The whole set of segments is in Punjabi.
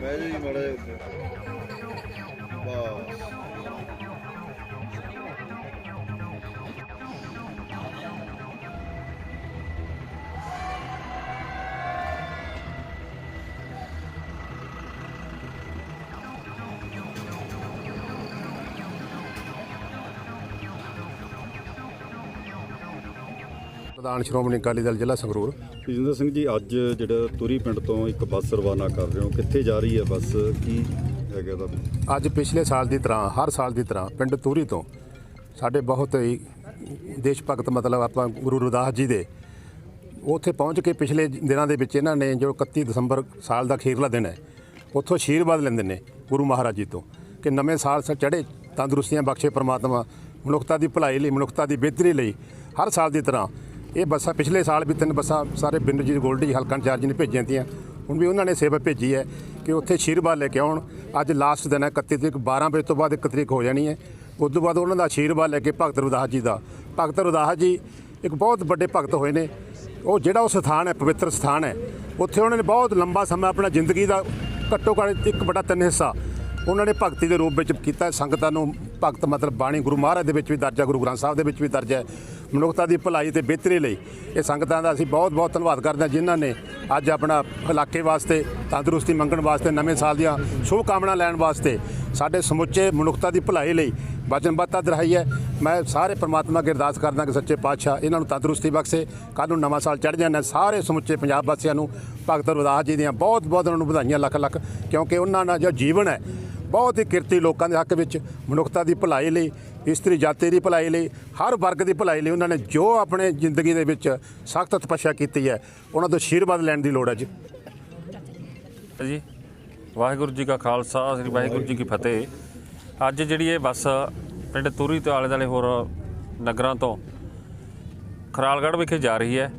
ਬਹਿ ਜਾ ਜੀ। ਮੜਾ ਬਸ। ਪ੍ਰਧਾਨ ਸ਼੍ਰੋਮਣੀ ਅਕਾਲੀ ਦਲ ਜ਼ਿਲ੍ਹਾ ਸੰਗਰੂਰ। ਰਜਿੰਦਰ ਸਿੰਘ ਜੀ ਅੱਜ ਜਿਹੜਾ ਤੁਰੀ ਪਿੰਡ ਤੋਂ ਇੱਕ ਬੱਸ ਰਵਾਨਾ ਕਰ ਰਹੇ ਹੋ ਕਿੱਥੇ ਜਾ ਰਹੀ ਹੈ ਬੱਸ? ਕੀ ਹੈਗਾ ਦਾ ਅੱਜ ਪਿਛਲੇ ਸਾਲ ਦੀ ਤਰ੍ਹਾਂ ਹਰ ਸਾਲ ਦੀ ਤਰ੍ਹਾਂ ਪਿੰਡ ਤੂਰੀ ਤੋਂ ਸਾਡੇ ਬਹੁਤ ਹੀ ਦੇਸ਼ ਭਗਤ ਮਤਲਬ ਆਪਾਂ ਗੁਰੂ ਰਵਿਦਾਸ ਜੀ ਦੇ ਉੱਥੇ ਪਹੁੰਚ ਕੇ ਪਿਛਲੇ ਦਿਨਾਂ ਦੇ ਵਿੱਚ ਇਹਨਾਂ ਨੇ ਜੋ 31 ਦਸੰਬਰ ਸਾਲ ਦਾ ਅਖੀਰਲਾ ਦਿਨ ਹੈ ਉੱਥੋਂ ਆਸ਼ੀਰਵਾਦ ਲੈਂਦੇ ਨੇ ਗੁਰੂ ਮਹਾਰਾਜ ਜੀ ਤੋਂ ਕਿ ਨਵੇਂ ਸਾਲ ਸ ਚੜ੍ਹੇ ਤੰਦਰੁਸਤੀਆਂ ਬਖਸ਼ੇ ਪ੍ਰਮਾਤਮਾ ਮਨੁੱਖਤਾ ਦੀ ਭਲਾਈ ਲਈ ਮਨੁੱਖਤਾ ਦੀ ਬਿਹਤਰੀ ਲਈ ਹਰ ਸਾਲ ਦੀ ਤਰ੍ਹਾਂ ਇਹ ਬੱਸਾਂ ਪਿਛਲੇ ਸਾਲ ਵੀ ਤਿੰਨ ਬੱਸਾਂ ਸਾਰੇ ਬਿੰਦਰ ਜੀ ਗੋਲਡੀ ਹਲਕਾ ਇੰਚਾਰਜ ਨੇ ਭੇਜੀਆਂ ਤੀਆਂ। ਹੁਣ ਵੀ ਉਹਨਾਂ ਨੇ ਸੇਵਾ ਭੇਜੀ ਹੈ ਕਿ ਉੱਥੇ ਆਸ਼ੀਰਵਾਦ ਲੈ ਕੇ ਆਉਣ। ਅੱਜ ਲਾਸਟ ਦਿਨ ਹੈ 31 ਤਰੀਕ 12 ਵਜੇ ਤੋਂ ਬਾਅਦ 1 ਤਰੀਕ ਹੋ ਜਾਣੀ ਹੈ। ਉਸ ਤੋਂ ਬਾਅਦ ਉਹਨਾਂ ਦਾ ਆਸ਼ੀਰਵਾਦ ਲੈ ਕੇ ਭਗਤ ਰਵਿਦਾਸ ਜੀ ਦਾ। ਭਗਤ ਰਵਿਦਾਸ ਜੀ ਇੱਕ ਬਹੁਤ ਵੱਡੇ ਭਗਤ ਹੋਏ ਨੇ। ਉਹ ਜਿਹੜਾ ਉਹ ਸਥਾਨ ਹੈ, ਪਵਿੱਤਰ ਸਥਾਨ ਹੈ, ਉੱਥੇ ਉਹਨਾਂ ਨੇ ਬਹੁਤ ਲੰਬਾ ਸਮਾਂ ਆਪਣਾ ਜ਼ਿੰਦਗੀ ਦਾ ਘੱਟੋ ਘੱਟ ਇੱਕ ਬੜਾ ਤਿੰਨ ਹਿੱਸਾ ਉਹਨਾਂ ਨੇ ਭਗਤੀ ਦੇ ਰੂਪ ਵਿੱਚ ਕੀਤਾ ਸੰਗਤਾਂ ਨੂੰ ਭਗਤ ਮਤਲਬ ਬਾਣੀ ਗੁਰੂ ਮਹਾਰਾਜ ਦੇ ਵਿੱਚ ਵੀ ਦਰਜ ਹੈ ਗੁਰੂ ਗ੍ਰੰਥ ਸਾਹਿਬ ਦੇ ਵਿੱਚ ਵੀ ਦਰਜ ਹੈ। ਮਨੁੱਖਤਾ ਦੀ ਭਲਾਈ ਤੇ ਬਿਹਤਰੀ ਲਈ ਇਹ ਸੰਗਤਾਂ ਦਾ ਅਸੀਂ ਬਹੁਤ ਬਹੁਤ ਧੰਨਵਾਦ ਕਰਦੇ ਹਾਂ ਜਿਨ੍ਹਾਂ ਨੇ ਅੱਜ ਆਪਣਾ ਇਲਾਕੇ ਵਾਸਤੇ, ਤੰਦਰੁਸਤੀ ਮੰਗਣ ਵਾਸਤੇ, ਨਵੇਂ ਸਾਲ ਦੀਆਂ ਸ਼ੁਭ ਕਾਮਨਾ ਲੈਣ ਵਾਸਤੇ ਸਾਡੇ ਸਮੁੱਚੇ ਮਨੁੱਖਤਾ ਦੀ ਭਲਾਈ ਲਈ ਵਚਨਬੱਧਤਾ ਦਰਹਾਈ ਹੈ। ਮੈਂ ਸਾਰੇ ਪ੍ਰਮਾਤਮਾ ਅੱਗੇ ਅਰਦਾਸ ਕਰਦਾ ਕਿ ਸੱਚੇ ਪਾਤਸ਼ਾਹ ਇਹਨਾਂ ਨੂੰ ਤੰਦਰੁਸਤੀ ਬਖਸ਼ੇ। ਕੱਲ੍ਹ ਨੂੰ ਨਵਾਂ ਸਾਲ ਚੜ੍ਹ ਜਾਣਾ ਸਾਰੇ ਸਮੁੱਚੇ ਪੰਜਾਬ ਵਾਸੀਆਂ ਨੂੰ ਭਗਤ ਰਵਿਦਾਸ ਜੀ ਦੀਆਂ ਬਹੁਤ ਬਹੁਤ ਉਹਨਾਂ ਨੂੰ ਵਧਾਈਆਂ ਲੱਖ ਲੱਖ ਕਿਉਂਕਿ ਉਹਨਾਂ ਦਾ ਜੋ ਜੀਵਨ ਹੈ ਬਹੁਤ ਹੀ ਕਿਰਤੀ ਲੋਕਾਂ ਦੇ ਹੱਕ ਵਿੱਚ ਮਨੁੱਖਤਾ ਦੀ ਭਲਾਈ ਲਈ, ਇਸਤਰੀ ਜਾਤੀ ਦੀ ਭਲਾਈ ਲਈ, ਹਰ ਵਰਗ ਦੀ ਭਲਾਈ ਲਈ ਉਹਨਾਂ ਨੇ ਜੋ ਆਪਣੇ ਜ਼ਿੰਦਗੀ ਦੇ ਵਿੱਚ ਸਖਤ ਤਪੱਸਿਆ ਕੀਤੀ ਹੈ, ਉਹਨਾਂ ਤੋਂ ਆਸ਼ੀਰਵਾਦ ਲੈਣ ਦੀ ਲੋੜ ਹੈ ਜੀ। ਜੀ, ਵਾਹਿਗੁਰੂ ਜੀ ਕਾ ਖਾਲਸਾ, ਸ੍ਰੀ ਵਾਹਿਗੁਰੂ ਜੀ ਕੀ ਫਤਿਹ। ਅੱਜ ਜਿਹੜੀ ਇਹ ਬੱਸ ਪਿੰਡ ਤੂਰੀ ਤੋਂ ਆਲੇ ਦੁਆਲੇ ਹੋਰ ਨਗਰਾਂ ਤੋਂ ਖਰਾਲਗੜ੍ਹ ਵਿਖੇ ਜਾ ਰਹੀ ਹੈ।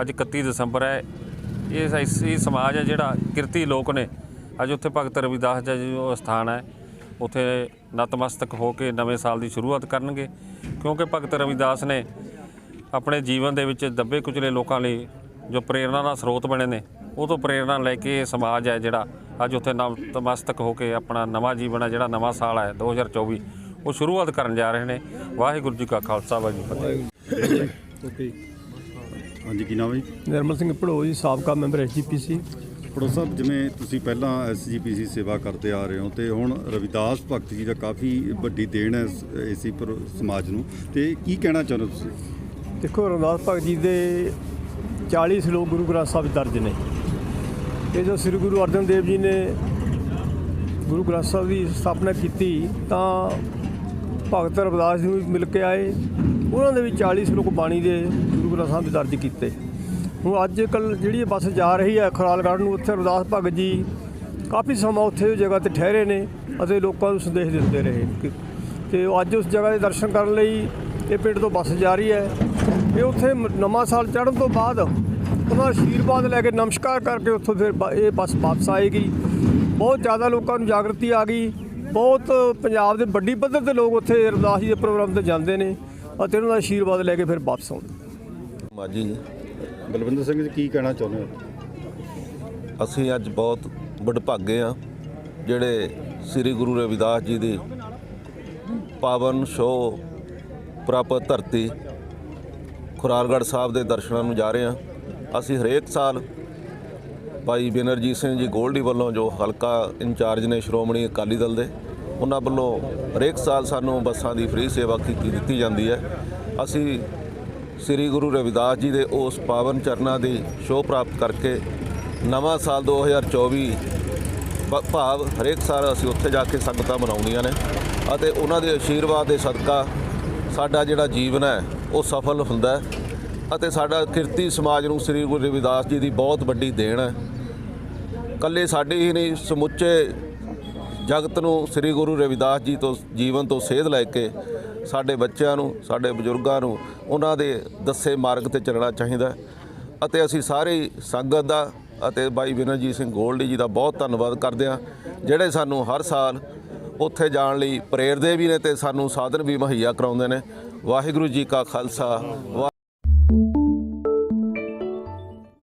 ਅੱਜ 31 ਦਸੰਬਰ ਹੈ। ਇਹ ਸਮਾਜ ਹੈ ਜਿਹੜਾ ਕਿਰਤੀ ਲੋਕ ਨੇ ਅੱਜ ਉੱਥੇ ਭਗਤ ਰਵਿਦਾਸ ਜੀ ਜੋ ਸਥਾਨ ਹੈ ਉੱਥੇ ਨਤਮਸਤਕ ਹੋ ਕੇ ਨਵੇਂ ਸਾਲ ਦੀ ਸ਼ੁਰੂਆਤ ਕਰਨਗੇ। ਕਿਉਂਕਿ ਭਗਤ ਰਵਿਦਾਸ ਨੇ ਆਪਣੇ ਜੀਵਨ ਦੇ ਵਿੱਚ ਦੱਬੇ ਕੁਚਲੇ ਲੋਕਾਂ ਲਈ ਜੋ ਪ੍ਰੇਰਣਾ ਦਾ ਸਰੋਤ ਬਣੇ ਨੇ ਉਹ ਤੋਂ ਪ੍ਰੇਰਣਾ ਲੈ ਕੇ ਇਹ ਸਮਾਜ ਹੈ ਜਿਹੜਾ ਅੱਜ ਉੱਥੇ ਨਤਮਸਤਕ ਹੋ ਕੇ ਆਪਣਾ ਨਵਾਂ ਜੀਵਨ ਹੈ ਜਿਹੜਾ ਨਵਾਂ ਸਾਲ ਹੈ 2024 ਉਹ ਸ਼ੁਰੂਆਤ ਕਰਨ ਜਾ ਰਹੇ ਨੇ। ਵਾਹਿਗੁਰੂ ਜੀ ਕਾ ਖਾਲਸਾ ਵਾਹਿਗੁਰੂ ਜੀ ਕੀ ਫਤਿਹ। ਓਕੇ ਹਾਂਜੀ ਕੀ ਨਾਮ ਹੈ ਜੀ? ਨਿਰਮਲ ਸਿੰਘ ਭੜੋ ਜੀ ਸਾਬਕਾ ਮੈਂਬਰ ਐਸਜੀਪੀਸੀ ਪੜੋ ਸਾਹਿਬ, ਜਿਵੇਂ ਤੁਸੀਂ ਪਹਿਲਾਂ ਐਸਜੀਪੀਸੀ ਸੇਵਾ ਕਰਦੇ ਆ ਰਹੇ ਹੋ ਤੇ ਹੁਣ ਰਵਿਦਾਸ ਭਗਤ ਜੀ ਦਾ ਕਾਫੀ ਵੱਡੀ ਦੇਣ ਹੈ ਏਸੀ ਸਮਾਜ ਨੂੰ, ਤੇ ਕੀ ਕਹਿਣਾ ਚਾਹੁੰਦੇ ਹੋ ਤੁਸੀਂ? ਦੇਖੋ, ਰਵਿਦਾਸ ਭਗਤ ਜੀ ਦੇ 40 ਸ਼ਲੋਕ ਗੁਰੂ ਗ੍ਰੰਥ ਸਾਹਿਬ ਦਰਜ ਨੇ। ਇਹ ਜੋ ਸ੍ਰੀ ਗੁਰੂ ਅਰਜਨ ਦੇਵ ਜੀ ਨੇ ਗੁਰੂ ਗ੍ਰੰਥ ਸਾਹਿਬ ਦੀ ਸਥਾਪਨਾ ਕੀਤੀ, ਤਾਂ ਭਗਤ ਰਵਿਦਾਸ ਜੀ ਨੂੰ ਮਿਲ ਕੇ ਆਏ। ਉਹਨਾਂ ਦੇ ਵੀ 40 ਸ਼ਲੋਕ ਬਾਣੀ ਦੇ ਗੁਰੂ ਗ੍ਰੰਥ ਸਾਹਿਬ 'ਚ ਦਰਜ ਕੀਤੇ। ਹੁਣ ਅੱਜ ਕੱਲ ਜਿਹੜੀ ਇਹ ਬੱਸ ਜਾ ਰਹੀ ਹੈ ਖਰਾਲਗੜ੍ਹ ਨੂੰ, ਉੱਥੇ ਰਵਿਦਾਸ ਭਗਤ ਜੀ ਕਾਫੀ ਸਮਾਂ ਉੱਥੇ ਉਹ ਜਗ੍ਹਾ ਤੇ ਠਹਿਰੇ ਨੇ ਅਤੇ ਲੋਕਾਂ ਨੂੰ ਸੰਦੇਸ਼ ਦਿੰਦੇ ਰਹੇ ਕਿ- ਤੇ ਅੱਜ ਉਸ ਜਗ੍ਹਾ ਦੇ ਦਰਸ਼ਨ ਕਰਨ ਲਈ ਇਹ ਪਿੰਡ ਤੋਂ ਬੱਸ ਜਾ ਰਹੀ ਹੈ। ਇਹ ਉੱਥੇ ਨਵਾਂ ਸਾਲ ਚੜ੍ਹਨ ਤੋਂ ਬਾਅਦ ਉਹਨਾਂ ਦਾ ਆਸ਼ੀਰਵਾਦ ਲੈ ਕੇ ਨਮਸਕਾਰ ਕਰਕੇ ਉੱਥੋਂ ਫਿਰ ਬ- ਇਹ ਬੱਸ ਵਾਪਸ ਆਏਗੀ। ਬਹੁਤ ਜ਼ਿਆਦਾ ਲੋਕਾਂ ਨੂੰ ਜਾਗਰਤੀ ਆ ਗਈ। ਬਹੁਤ ਪੰਜਾਬ ਦੇ ਵੱਡੀ ਪੱਧਰ ਤੇ ਲੋਕ ਉੱਥੇ ਰਵਿਦਾਸ ਜੀ ਦੇ ਪ੍ਰੋਗਰਾਮ ਤੇ ਜਾਂਦੇ ਨੇ ਅਤੇ ਉਹਨਾਂ ਦਾ ਆਸ਼ੀਰਵਾਦ ਲੈ ਕੇ ਫਿਰ ਵਾਪਸ ਆਉਂਦੇ ਮਾਜੀ ਬਲਵਿੰਦਰ ਸਿੰਘ ਜੀ, ਕੀ ਕਹਿਣਾ ਚਾਹੁੰਦੇ ਹੋ? ਅਸੀਂ ਅੱਜ ਬਹੁਤ ਵਡਭਾਗੇ ਆ ਜਿਹੜੇ ਸ੍ਰੀ ਗੁਰੂ ਰਵਿਦਾਸ ਜੀ ਦੀ ਪਾਵਨ ਸ਼ੋ ਪ੍ਰਾਪਤ ਧਰਤੀ ਖੁਰਾਰਗੜ੍ਹ ਸਾਹਿਬ ਦੇ ਦਰਸ਼ਨਾਂ ਨੂੰ ਜਾ ਰਹੇ ਆ ਅਸੀਂ ਹਰੇਕ ਸਾਲ ਭਾਈ ਬਿਨਰਜੀਤ ਸਿੰਘ ਜੀ ਗੋਲਡੀ ਵੱਲੋਂ ਜੋ ਹਲਕਾ ਇੰਚਾਰਜ ਨੇ ਸ਼੍ਰੋਮਣੀ ਅਕਾਲੀ ਦਲ ਦੇ, ਉਹਨਾਂ ਵੱਲੋਂ ਹਰੇਕ ਸਾਲ ਸਾਨੂੰ ਬੱਸਾਂ ਦੀ ਫ੍ਰੀ ਸੇਵਾ ਕੀਤੀ ਦਿੱਤੀ ਜਾਂਦੀ ਹੈ। ਅਸੀਂ ਸ੍ਰੀ ਗੁਰੂ ਰਵਿਦਾਸ ਜੀ ਦੇ ਉਸ ਪਾਵਨ ਚਰਨਾਂ ਦੀ ਸ਼ੋਅ ਪ੍ਰਾਪਤ ਕਰਕੇ ਨਵਾਂ ਸਾਲ 2024 ਭ- ਭਾਵ ਹਰੇਕ ਸਾਲ ਅਸੀਂ ਉੱਥੇ ਜਾ ਕੇ ਸੰਗਤਾਂ ਮਨਾਉਂਦੀਆਂ ਨੇ ਅਤੇ ਉਹਨਾਂ ਦੇ ਆਸ਼ੀਰਵਾਦ ਦੇ ਸਦਕਾ ਸਾਡਾ ਜਿਹੜਾ ਜੀਵਨ ਹੈ, ਉਹ ਸਫਲ ਹੁੰਦਾ ਹੈ ਅਤੇ ਸਾਡਾ ਕਿਰਤੀ ਸਮਾਜ ਨੂੰ ਸ੍ਰੀ ਗੁਰੂ ਰਵਿਦਾਸ ਜੀ ਦੀ ਬਹੁਤ ਵੱਡੀ ਦੇਣ ਹੈ। ਕੱਲੇ ਸਾਡੇ ਹੀ ਨਹੀਂ, ਸਮੁੱਚੇ ਜਗਤ ਨੂੰ ਸ੍ਰੀ ਗੁਰੂ ਰਵਿਦਾਸ ਜੀ ਤੋਂ, ਜੀਵਨ ਤੋਂ ਸੇਧ ਲੈ ਕੇ ਸਾਡੇ ਬੱਚਿਆਂ ਨੂੰ, ਸਾਡੇ ਬਜ਼ੁਰਗਾਂ ਨੂੰ ਉਹਨਾਂ ਦੇ ਦੱਸੇ ਮਾਰਗ ਤੇ ਚੱਲਣਾ ਚਾਹੀਦਾ ਅਤੇ ਅਸੀਂ ਸਾਰੀ ਸੰਗਤ ਦਾ ਅਤੇ ਬਾਈ ਵਿਨਰਜੀਤ ਸਿੰਘ ਗੋਲਡੀ ਜੀ ਦਾ ਬਹੁਤ ਧੰਨਵਾਦ ਕਰਦੇ ਹਾਂ, ਜਿਹੜੇ ਸਾਨੂੰ ਹਰ ਸਾਲ ਉੱਥੇ ਜਾਣ ਲਈ ਪ੍ਰੇਰਦੇ ਵੀ ਨੇ ਤੇ ਸਾਨੂੰ ਸਾਧਨ ਵੀ ਮੁਹੱਈਆ ਕਰਾਉਂਦੇ ਨੇ। ਵਾਹਿਗੁਰੂ ਜੀ ਕਾ ਖਾਲਸਾ ਵਾ